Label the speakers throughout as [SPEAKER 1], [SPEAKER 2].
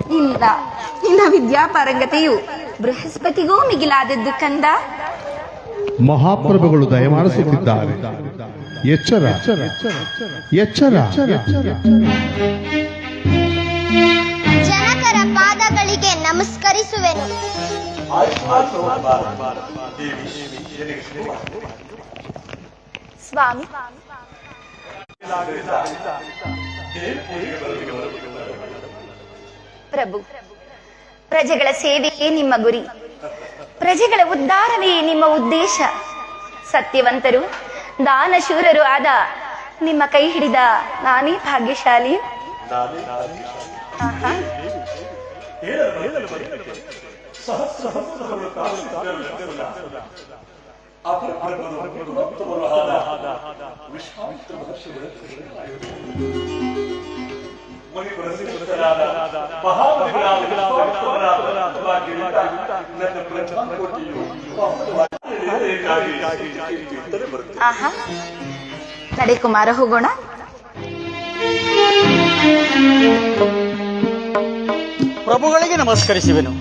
[SPEAKER 1] ನಿನ್ನ ವಿದ್ಯಾ ವಿದ್ಯಾಪಾರಂಗತೆಯು ಬೃಹಸ್ಪತಿಗೂ ಮಿಗಿಲಾದದ್ದು ಕಂದ
[SPEAKER 2] ಮಹಾಪ್ರಭುಗಳು ದಯಮಾಡಿಸುತ್ತಿದ್ದಾರೆ ಎಚ್ಚರ ಎಚ್ಚರ
[SPEAKER 3] ಜನಕರ ಪಾದಗಳಿಗೆ ನಮಸ್ಕರಿಸುವೆನು
[SPEAKER 1] ಸ್ವಾಮಿ ಪ್ರಭು. ಪ್ರಜೆಗಳ ಸೇವೆಯೇ ನಿಮ್ಮ ಗುರಿ. ಪ್ರಜೆಗಳ ಉದ್ಧಾರವೇ ನಿಮ್ಮ ಉದ್ದೇಶ. ಸತ್ಯವಂತರು ದಾನಶೂರರು ಆದ ನಿಮ್ಮ ಕೈ ಹಿಡಿದ ನಾನೇ ಭಾಗ್ಯಶಾಲಿ. ಆಹಾ. ಆಹಾ ನಡೆ ಕುಮಾರ ಹೋಗೋಣ
[SPEAKER 4] ಪ್ರಭುಗಳಿಗೆ ನಮಸ್ಕರಿಸುವೆನು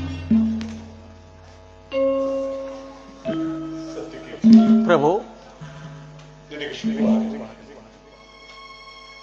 [SPEAKER 4] ಪ್ರಭು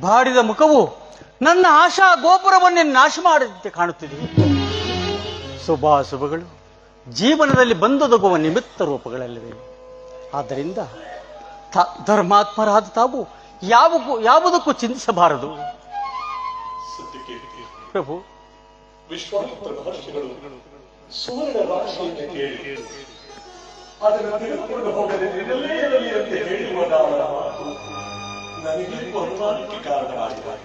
[SPEAKER 4] ಬಾಡಿದ ಮುಖವು ನನ್ನ ಆಶಾ ಗೋಪುರವನ್ನೇ ನಾಶ ಮಾಡದಂತೆ ಕಾಣುತ್ತಿದೆ. ಶುಭಾಶುಭಗಳು. ಜೀವನದಲ್ಲಿ ಬಂದೊದಗುವ ನಿಮಿತ್ತ ರೂಪಗಳಲ್ಲಿವೆ. ಆದ್ದರಿಂದ ಧರ್ಮಾತ್ಮರಾದ ತಾವು ಯಾವ ಯಾವುದಕ್ಕೂ ಚಿಂತಿಸಬಾರದು. ಪ್ರಭು.
[SPEAKER 5] ಅದನ್ನು ಹೋಗದೆ نديك وهما كيكار عليها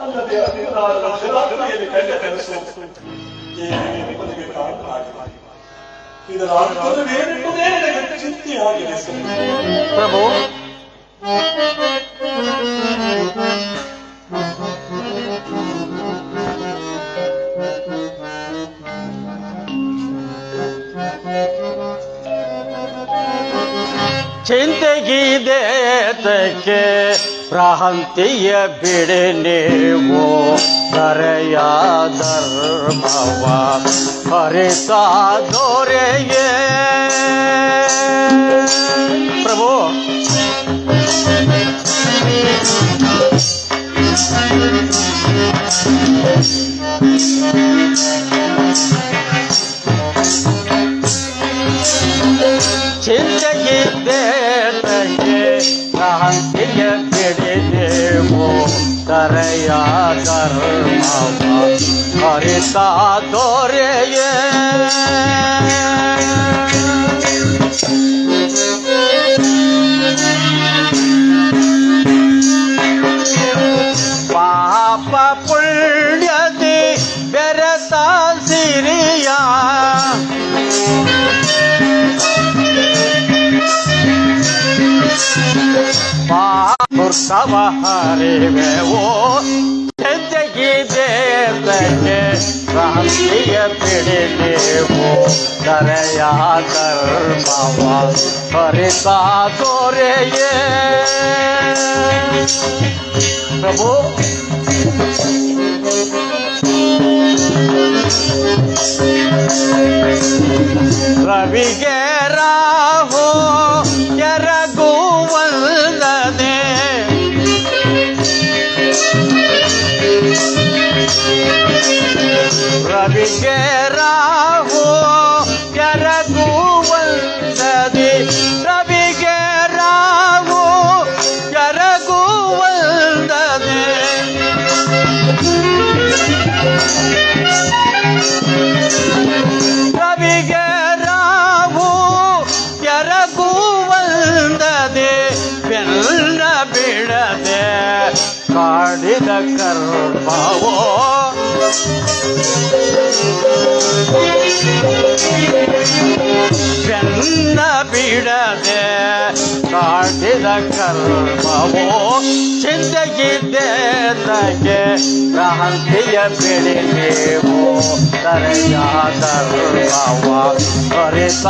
[SPEAKER 5] الذي يأتينا على الخلاف لكي يتنسوا
[SPEAKER 4] प्रभु ಚಿಂತೆಗಿದೇತಕ್ಕೆ ಪ್ರಹಂತಿಯ ಬಿಡಿ ನೀವು ಕರೆಯ ಧರ್ಮವ ಹರಿಸಾದೋರೆಗೆ ಪ್ರಭು. ಚಿಂತೆಗಿದ್ದೇತಕ್ಕೆ करया कर मामा करता तोरे ये पाप पुण्यति बेरता सिरिया Thank you. ಹರಿವೆವೋ ಹೆಜ್ಜೆಗಿದ್ದೇತಕ್ಕೆ ಕ್ರಾಂತಿಯ ಬಿಡಿ ನೀವು ಕರೆಯ ಧರ್ಮವ ಹರಿತಾ ದೊರೆಯೇ ಪ್ರಭು ರವಿಗೆ ರಾಹು বিজ্ঞেরা ಕರ್ಮವೋ
[SPEAKER 6] ಚಿಂತೆಗಿದ್ದೆ ಕ್ರಾಂತಿಯ ಬೆಳೆದೇವೋ ತರೆಯ ಧರ್ಮವ ಅರಿತ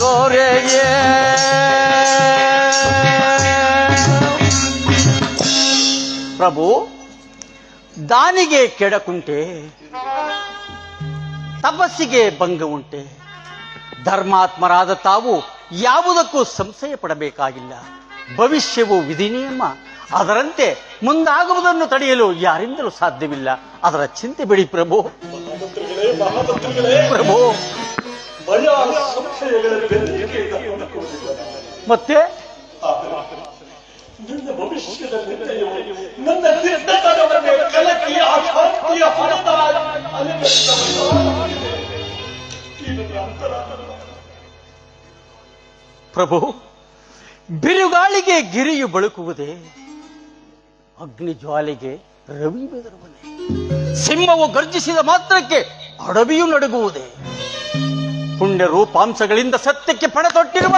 [SPEAKER 6] ದೊರೆಯೇ. ಪ್ರಭು, ದಾನಿಗೆ ಕೆಡಕುಂಟೆ, ತಪಸ್ಸಿಗೆ ಭಂಗ ಉಂಟೆ. ಧರ್ಮಾತ್ಮರಾದ ತಾವು ಯಾವುದಕ್ಕೂ ಸಂಶಯ ಪಡಬೇಕಾಗಿಲ್ಲ. ಭವಿಷ್ಯವು ವಿಧಿ ನಿಯಮ ಅದರಂತೆ ಮುಂದಾಗುವುದನ್ನು ತಡೆಯಲು ಯಾರಿಂದಲೂ ಸಾಧ್ಯವಿಲ್ಲ. ಅದರ ಚಿಂತೆ ಬಿಡಿ ಪ್ರಭು. ಪ್ರಭು. ಮತ್ತೆ?
[SPEAKER 5] ಪ್ರಭು ನನ್ನ
[SPEAKER 6] ಬಿರುಗಾಳಿಗೆ ಗಿರಿಯು ಬಳುಕುವುದೇ? ಅಗ್ನಿ ಜ್ವಾಲೆಗೆ ರವಿ ಬೆದರುವುದೇ ಸಿಂಹವು ಗರ್ಜಿಸಿದ ಮಾತ್ರಕ್ಕೆ ಅಡವಿಯು ನಡುಗುವುದೇ? ಪುಣ್ಯ ರೂಪಾಂಶಗಳಿಂದ ಸತ್ಯಕ್ಕೆ ಪಣ ತೊಟ್ಟಿರುವ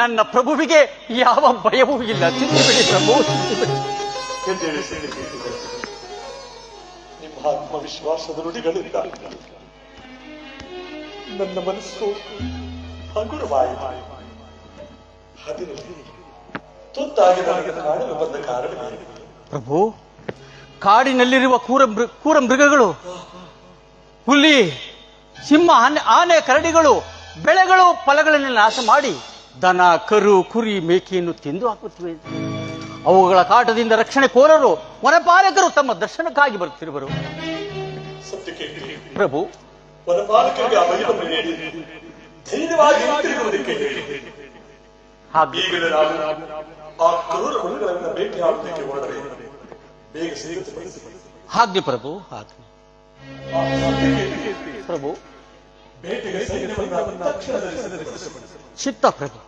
[SPEAKER 6] ನನ್ನ ಪ್ರಭುವಿಗೆ ಯಾವ ಭಯವೂ ಇಲ್ಲ. ಚಿಂತಿಬಿಡಿ ಪ್ರಭು
[SPEAKER 5] ನಿಮ್ಮ ಆತ್ಮವಿಶ್ವಾಸದ ನುಡಿಗಳಿಂದ ನನ್ನ ಮನಸ್ಸು ಹಗುರವಾಯಿತು. ಅದರಲ್ಲಿ
[SPEAKER 6] ಪ್ರಭು ಕಾಡಿನಲ್ಲಿರುವ ಕೂರ ಕೂರ ಮೃಗಗಳು ಹುಲಿ ಸಿಂಹ ಆನೆ ಆನೆ ಕರಡಿಗಳು ಬೆಳೆಗಳು ಫಲಗಳನ್ನು ನಾಶ ಮಾಡಿ ದನ ಕರು ಕುರಿ ಮೇಕೆಯನ್ನು ತಿಂದು ಹಾಕುತ್ತಿವೆ. ಅವುಗಳ ಕಾಟದಿಂದ ರಕ್ಷಣೆ ಕೋರರು ವನಪಾಲಕರು ತಮ್ಮ ದರ್ಶನಕ್ಕಾಗಿ ಬರುತ್ತಿರುವರು. ಪ್ರಭು
[SPEAKER 5] ಧೈರ್ಯವಾಗಿ ಆ ಕ್ರೂರ ಹುಳುಗಳನ್ನು ಭೇಟಿಯಾಗುವುದಕ್ಕೆ ಹೊರಡಬೇಕು ಬೇಗ ಸಿಗುತ್ತೆ
[SPEAKER 6] ಹಾಗೆ ಪ್ರಭು ಹಾಗೆ. ಪ್ರಭು.
[SPEAKER 5] ಭೇಟಿಗೆ ಸೈನ್ಯವನ್ನು ತಕ್ಷಣದಲ್ಲಿ ಸಿದ್ಧಪಡಿಸಬೇಕು
[SPEAKER 6] ಚಿತ್ತ ಪ್ರಭು.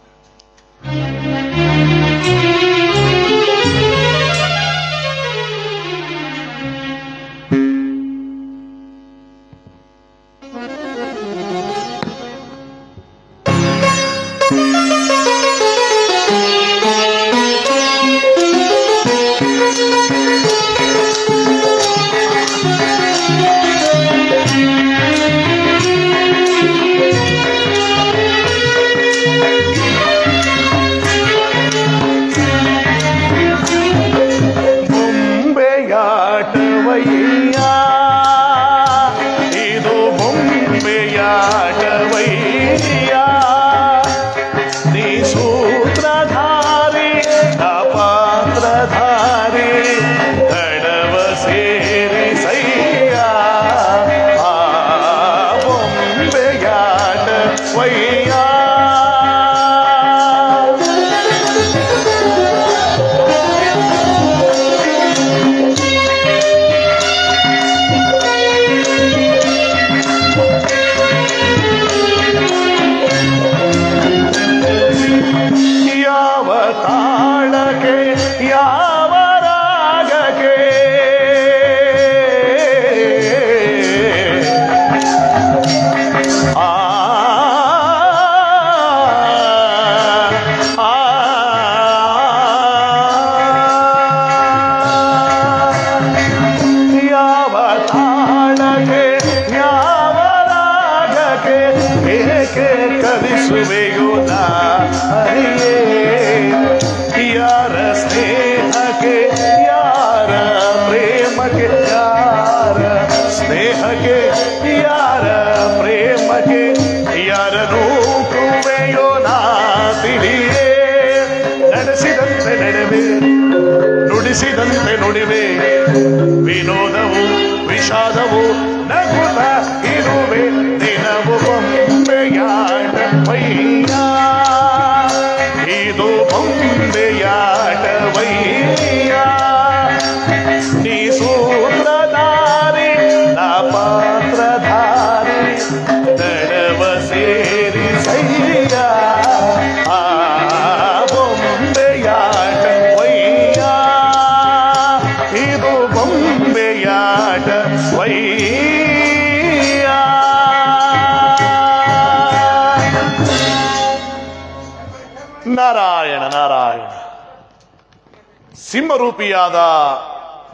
[SPEAKER 6] ಸಿಂಹರೂಪಿಯಾದ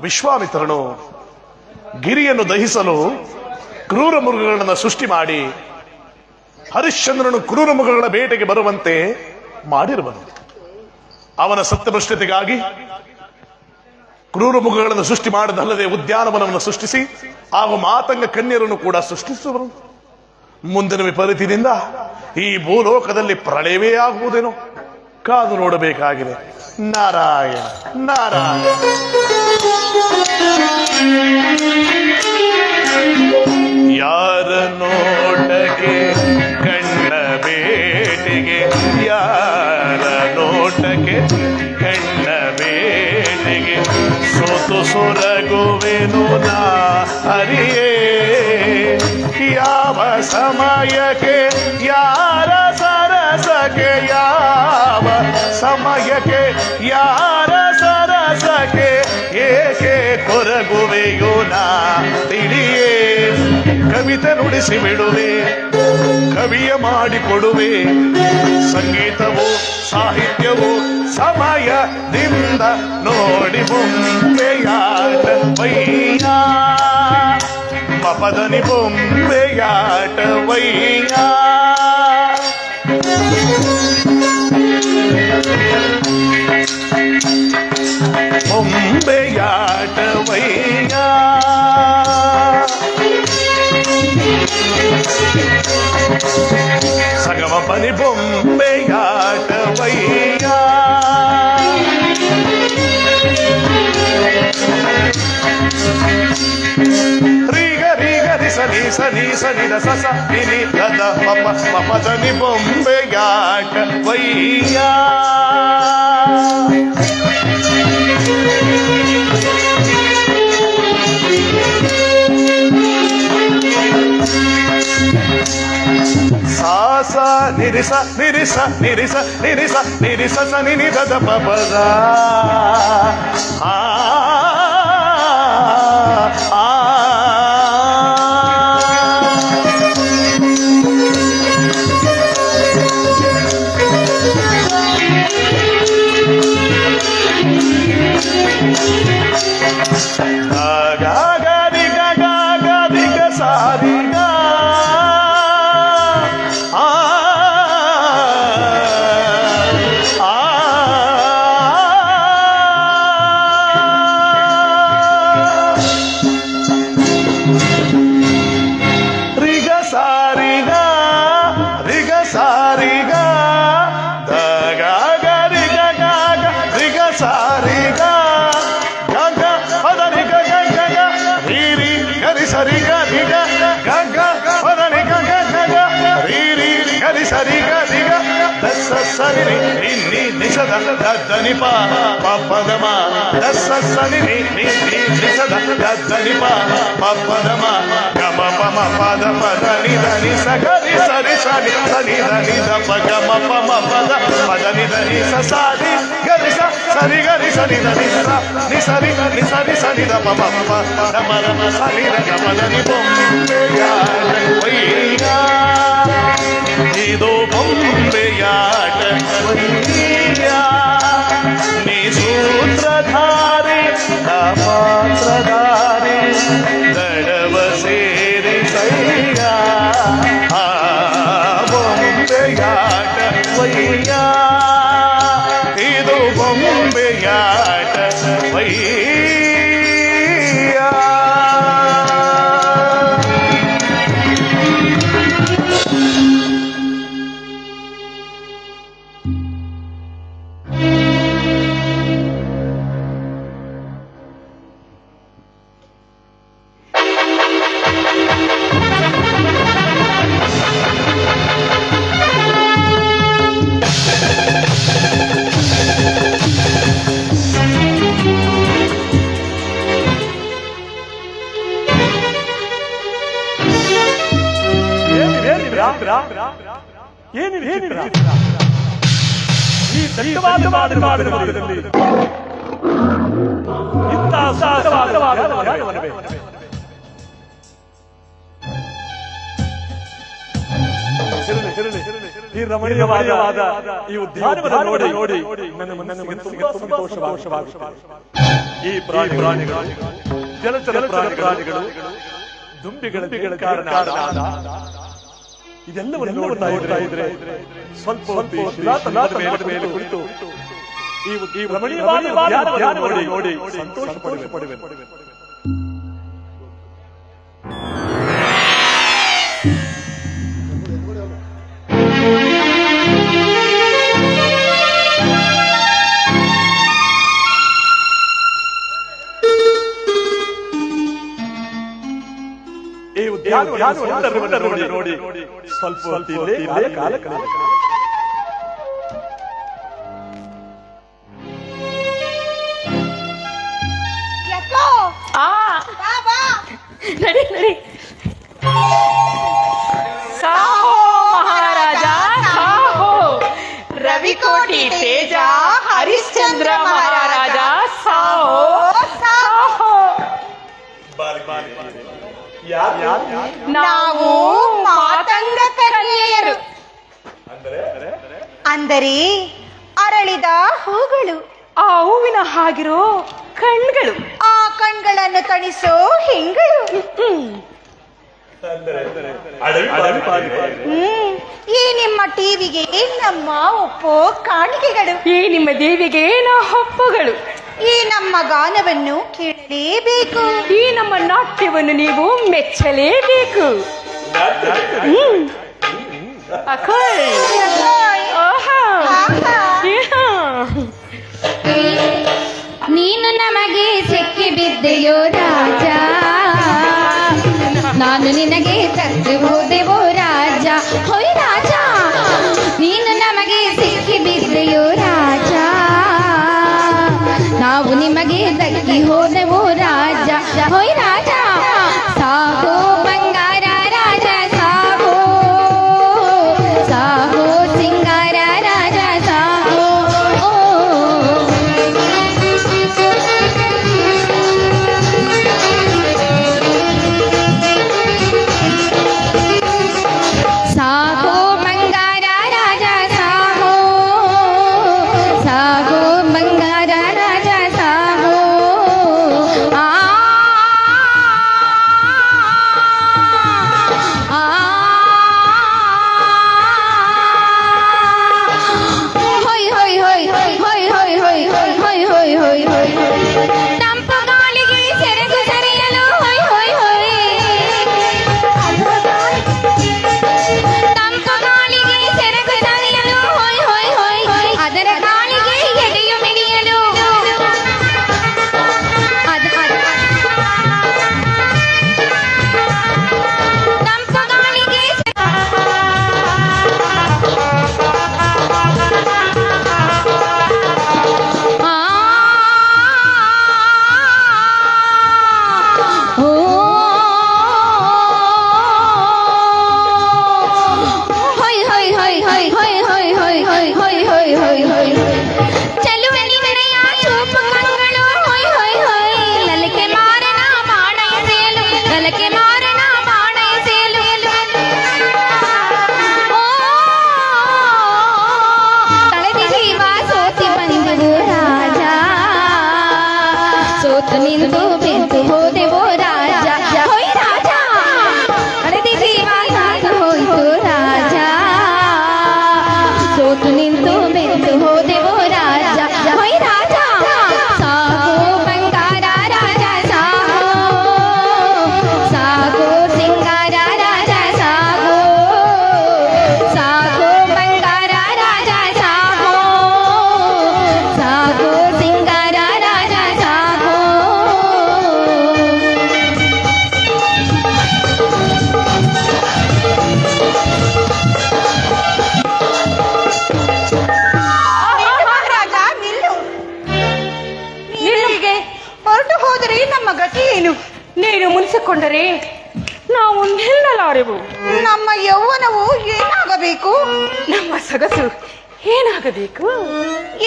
[SPEAKER 6] ವಿಶ್ವಾಮಿತ್ರನು ಗಿರಿಯನ್ನು ದಹಿಸಲು ಕ್ರೂರ ಮೃಗಗಳನ್ನು ಸೃಷ್ಟಿ ಮಾಡಿ ಹರಿಶ್ಚಂದ್ರನು ಕ್ರೂರ ಮೃಗಗಳ ಬೇಟೆಗೆ ಬರುವಂತೆ ಮಾಡಿರುವನು. ಅವನ ಸತ್ಯಭ್ರಷ್ಟತೆಗಾಗಿ ಕ್ರೂರ ಮೃಗಗಳನ್ನು ಸೃಷ್ಟಿ ಮಾಡದಲ್ಲದೆ ಉದ್ಯಾನವನವನ್ನು ಸೃಷ್ಟಿಸಿ ಹಾಗೂ ಮಾತಂಗ ಕನ್ಯರನ್ನು ಕೂಡ ಸೃಷ್ಟಿಸುವನು. ಮುಂದಿನ ವಿಪರೀತದಿಂದ ಈ ಭೂಲೋಕದಲ್ಲಿ ಪ್ರಳಯವೇ ಆಗುವುದೇನೋ? ಕಾದು ನೋಡಬೇಕಾಗಿದೆ. ನಾರಾಯಣ ನಾರಾಯಣ. ಯಾರ ನೋಟಕ್ಕೆ ಕಣ್ಣ ಬೇಟೆಗೆ ಯಾರ ನೋಟಕ್ಕೆ ಕಣ್ಣ ಬೇಟೆಗೆ ಸೋತು ಸೊರಗುವೆನು ನಾ ಅರಿಯೇ ಯಾವ ಸಮಯಕ್ಕೆ ಯಾರ ಸಮಯಕ್ಕೆ ಯಾರ ಸರಸಕ್ಕೆ ಏಕೆ ಕೊರಗುವೆಯೋ ನಾ ತಿಳಿಯೇ, ಕವಿತೆ ನುಡಿಸಿ ಬಿಡುವೆ, ಕವಿಯ ಮಾಡಿಕೊಡುವೆ. ಸಂಗೀತವು, ಸಾಹಿತ್ಯವು ಸಮಯದಿಂದ ನೋಡಿ ಬೊಂಬೆಯಾಟ ವೈಯ ಪಪದನಿ ಬೊಂಬೆಯಾಟ ವೈಯ సగమ పని బొంబెయాటవయ్యా సని సని సని రస సని రద పప పప సని బొంబెయాట వయ్యా నిరిస నిరిస నిరిస నిరిస నిరిస సని నిద పపదా. Ah నిషద ధనిప పదమ దశ సని నిషద ధనిప పదమ గమ పమ పద పద నిధని సగరి సరి సని సని ధని దప గమ పమ పద పద నిధని ససారి గరి సరి గరి సరి ధని సర ని సరి ని సరి సరి దప పమ రమ రమ సరి రమ ధని బొమ్మ ಸ ಗ ರಿ ಸ ರಿ ಸ ನಿ ಸ ನಿ ದ ನಿ ದ ಪ ಗ ಮ ಪ ಮ ಪ ದ ಪ ದ ನಿ ದ ನಿ ಸ ಸ ರಿ ಗ ರಿ ಸ ಸ ರಿ ಗ ರಿ ಸ ನಿ ದ ನಿ ಸ ನಿ ಸ ರಿ ನಿ ಸ ರಿ ಸ ನಿ ದ ಪ ಮ ಪ ದ ಮ ರ ಮ ಸ ನಿ ದ ಗ ಪ ದ ನಿ ಬೊಂಬೆಯ ವೈಯ ಇದು ಬೊಂಬೆಯಾಟ ವೈಯ ನೀ ಸೂತ್ರಧಾರಿ ನಾ
[SPEAKER 7] ಈ ರಮಣೀಯವಾದ ಈ ಉದ್ಯಾನವನ ನೋಡಿ ನೋಡಿ ನನ್ನ ಮನಸ್ಸಿಗೆ ಸಂತೋಷವಾಗುತ್ತದೆ ಈ ಪ್ರಾಣಿ ಪ್ರಾಣಿಗಳು ಜಲಚರ ಪ್ರಾಣಿಗಳು ದುಂಬಿಗಳ ಕಾರಣ ಇದೆಲ್ಲವನ್ನು ಸ್ವಲ್ಪ ಮೇಲೆ ಕುರಿತು ಈ ನೋಡಿ ಸಂತೋಷ ಪಡುವೆ ಸುಂದರವನ್ನು ನೋಡಿ ಸ್ವಲ್ಪ ಕಾಲ
[SPEAKER 3] ಕಾಲ
[SPEAKER 1] ನಡಿ ನಡಿ ಸಾಹೋ ಮಹಾರಾಜ ಸಾಹೋ ರವಿಕೋಟಿ ತೇಜ ಹರಿಶ್ಚಂದ್ರ ಮಹಾರಾಜ ಸಾಹೋ ನಾವು ಮಾತಂಗ ಕನ್ಯೆಯರು.
[SPEAKER 3] ಅಂದರೆ? ಅರಳಿದ ಹೂಗಳು.
[SPEAKER 1] ಆ ಹೂವಿನ ಹಾಗಿರೋ ಕಣ್ಗಳು.
[SPEAKER 3] ಆ ಕಣ್ಗಳನ್ನು ತಣಿಸೋ ಹೆಂಗಳು. ಈ ನಿಮ್ಮ ಟಿವಿಗೆ ನಮ್ಮ ಒಪ್ಪೋ ಕಾಣಿಕೆಗಳು.
[SPEAKER 1] ಈ ನಿಮ್ಮ ದೇವಿಗೆ ನಾ ಹಪ್ಪುಗಳು
[SPEAKER 3] ಈ ನಮ್ಮ ಗಾನವನ್ನು ಕೇಳಲೇಬೇಕು.
[SPEAKER 1] ಈ ನಮ್ಮ ನಾಟ್ಯವನ್ನು ನೀವು ಮೆಚ್ಚಲೇಬೇಕು.
[SPEAKER 8] ನೀನು ನಮಗೆ ಸಿಕ್ಕಿ ಬಿದ್ದೆಯೋ ರಾಜ. ನಾನು ನಿನಗೆ
[SPEAKER 1] ತಂದೆವು ಮಾತನಾಡಬೇಕು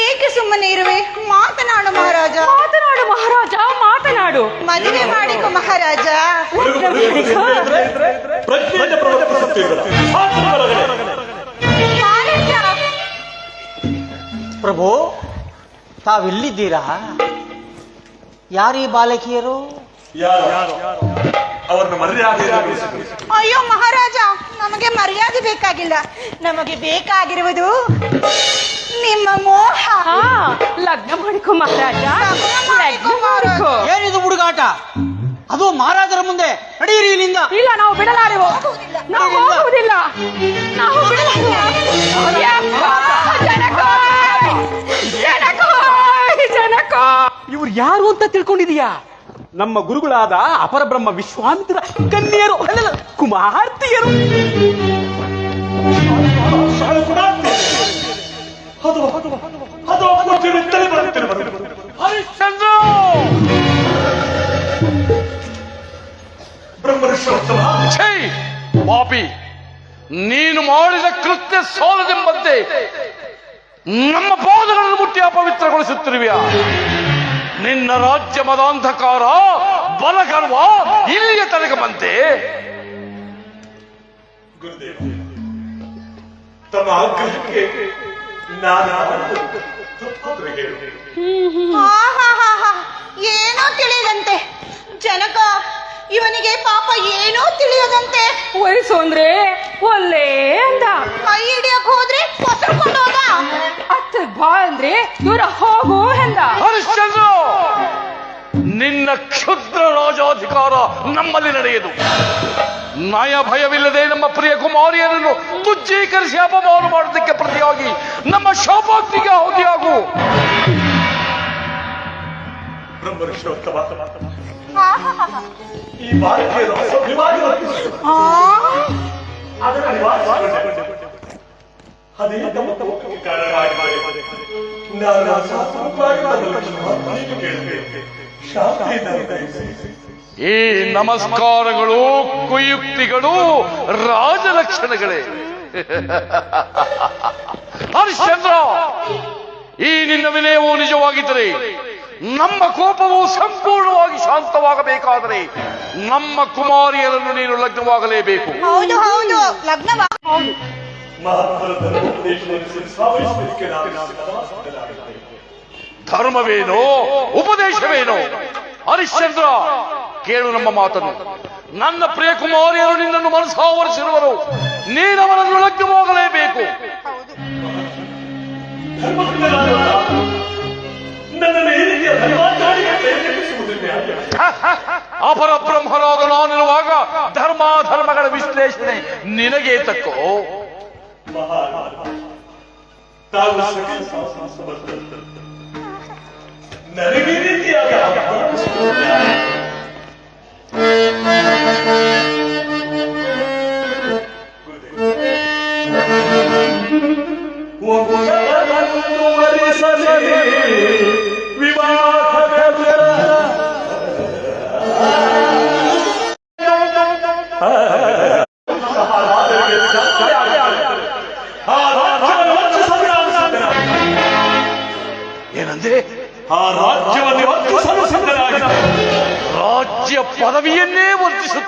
[SPEAKER 3] ಏಕೆ ಸುಮ್ಮನೆ ಇರುವೆ? ಮಾತನಾಡು ಮಹಾರಾಜ.
[SPEAKER 1] ಮಾತನಾಡು ಮಹಾರಾಜ ಮಾತನಾಡು.
[SPEAKER 3] ಮದುವೆ ಮಾಡಿಕೊ ಮಹಾರಾಜ.
[SPEAKER 4] ಪ್ರಭು ತಾವೆಲ್ಲಿದ್ದೀರಾ? ಯಾರೀ ಬಾಲಕಿಯರು?
[SPEAKER 5] ಮರ್ಯಾದೆ
[SPEAKER 3] ಅಯ್ಯೋ ಮಹಾರಾಜ ನಮಗೆ ಮರ್ಯಾದೆ ಬೇಕಾಗಿಲ್ಲ. ನಮಗೆ ಬೇಕಾಗಿರುವುದು ನಿಮ್ಮ ಮೋಹ
[SPEAKER 9] ಹಾ ಲಗ್ನ ಮಾಡಿಕೊ ಮಹಾರಾಜ. ಲಗ್ನ ಮಾಡಿಕೊ
[SPEAKER 4] ಏನಿದು ಹುಡುಗಾಟ? ಅದು ಮಹಾರಾಜರ ಮುಂದೆ ನಡೀರಿ ಇಲ್ಲಿಂದ.
[SPEAKER 9] ಇಲ್ಲ ನಾವು ಬಿಡಲಾರೆವು ನಾವು ಹೋಗುವುದಿಲ್ಲ. ನಾವು ಬಿಡಲಾರೆವು ಯಪ್ಪ!
[SPEAKER 10] ಇವ್ರು ಯಾರು ಅಂತ ತಿಳ್ಕೊಂಡಿದೀಯಾ ನಮ್ಮ ಗುರುಗಳಾದ ಅಪರಬ್ರಹ್ಮ ವಿಶ್ವಾಮಿತ್ರ ಕನ್ಯರು ಅಲ್ಲಲ್ಲ ಕುಮಾರ್ತಿಯರು.
[SPEAKER 5] ಕೂಡ. ಅದು ಅದು ಅದು ಅಪ್ಪುತ್ತಿರುತ್ತಲೇ ಬರುತ್ತೆ
[SPEAKER 11] ಹರಿಶ್ಚಂದ್ರ
[SPEAKER 5] ಬ್ರಹ್ಮರ್ಷೋತ್ತಮ
[SPEAKER 11] ಛೈ ಪಾಪಿ ನೀನು ಮಾಡಿದ ಕೃತ್ಯ ಸೋಲದೆಂಬಂತೆ ನಮ್ಮ ಪಾದಗಳನ್ನು ಮುಟ್ಟಿ ಅಪವಿತ್ರಗೊಳಿಸುತ್ತಿರುವೆಯಾ ನಿನ್ನ ರಾಜ್ಯ ಮದಾಂಧಕಾರ ಬಲಗರ್ವ ಇಲ್ಲಿಯ ತನಕ ಬಂತೆ
[SPEAKER 5] ಗುರುದೇವ ತಮ್ಮ ಆಗ್ರಹಕ್ಕೆ
[SPEAKER 3] ಏನೋ ತಿಳಿಯದಂತೆ. ಜನಕ ಇವನಿಗೆ ಪಾಪ ಏನೋ ತಿಳಿಯದಂತೆ.
[SPEAKER 9] ವಯಸ್ಸು ಅಂದ್ರೆ ಒಳ್ಳೆ ಅಂದ.
[SPEAKER 3] ಕೈ ಹಿಡಿಯಕ್ ಹೋದ್ರೆ ಹತ್ತ ಹೋದ
[SPEAKER 9] ಬಾ ಅಂದ್ರೆ ದೂರ ಹೋಗು ಎಂದ
[SPEAKER 11] ಹರಿಶ್ಚಂದ್ರ! ನಿನ್ನ ಕ್ಷುದ್ರ ರಾಜಾಧಿಕಾರ ನಮ್ಮಲ್ಲಿ ನಡೆಯದು ನಯ ಭಯವಿಲ್ಲದೆ ನಮ್ಮ ಪ್ರಿಯ ಕುಮಾರಿಯರನ್ನು ತುಚ್ಛೀಕರಿಸಿ ಅಪಮಾನ ಮಾಡೋದಕ್ಕೆ ಪ್ರತಿಯಾಗಿ ನಮ್ಮ ಶಾಪಾಗ್ನಿಗೆ ಆಹುತಿಯಾಗು
[SPEAKER 5] ಬ್ರಹ್ಮರ್ಷೋತ್ತಮ
[SPEAKER 3] ಆಹಾಹಾಹಾ.
[SPEAKER 5] ಈ ಬಾಲಕಿಯರು ಅಸಭ್ಯವಾಗಿ ವರ್ತಿಸಿದರು.
[SPEAKER 3] ಆ,
[SPEAKER 5] ಅದನ್ನು ನಿವಾರಿಸಿಕೊಂಡೆ. ಅದೇ ನಮ್ಮ ತಪ್ಪಕ್ಕೆ ಕಾರಣವಾಗಿದೆ. ನಾನು ಅಸಾಧಾರಣವಾಗಿ
[SPEAKER 11] ಈ ನಮಸ್ಕಾರಗಳು ಕುಯುಕ್ತಿಗಳು ರಾಜಲಕ್ಷಣಗಳೇ. ಹರಿಶ್ಚಂದ್ರ ಈ ನಿನ್ನ ವಿನಯವು ನಿಜವಾಗಿದ್ದರೆ ನಮ್ಮ ಕೋಪವು ಸಂಪೂರ್ಣವಾಗಿ ಶಾಂತವಾಗಬೇಕಾದರೆ ನಮ್ಮ ಕುಮಾರಿಯರನ್ನು ನೀನು ಲಗ್ನವಾಗಲೇಬೇಕು.
[SPEAKER 3] ಹೌದು
[SPEAKER 11] ಧರ್ಮವೇನೋ ಉಪದೇಶವೇನೋ ಹರಿಶ್ಚಂದ್ರ ಕೇಳು ನಮ್ಮ ಮಾತನ್ನು. ನನ್ನ ಪ್ರಿಯ ಕುಮಾರಿಯರು ನಿನ್ನನ್ನು ಮನಸ್ಸಾವರಿಸಿರುವರು. ನೀನವರನ್ನು ಲಗ್ನವಾಗಲೇಬೇಕು
[SPEAKER 5] ಹೋಗಲೇಬೇಕು.
[SPEAKER 11] ಅಪರ ಬ್ರಹ್ಮರಾದ ನಾನಿರುವಾಗ ಧರ್ಮ ಧರ್ಮಗಳ ವಿಶ್ಲೇಷಣೆ ನಿನಗೆ ತಕ್ಕೋ.
[SPEAKER 5] ತಾವು
[SPEAKER 11] ಏನಂದ್ರೆ
[SPEAKER 5] ಆ
[SPEAKER 11] পদবি নিয়ে বলছি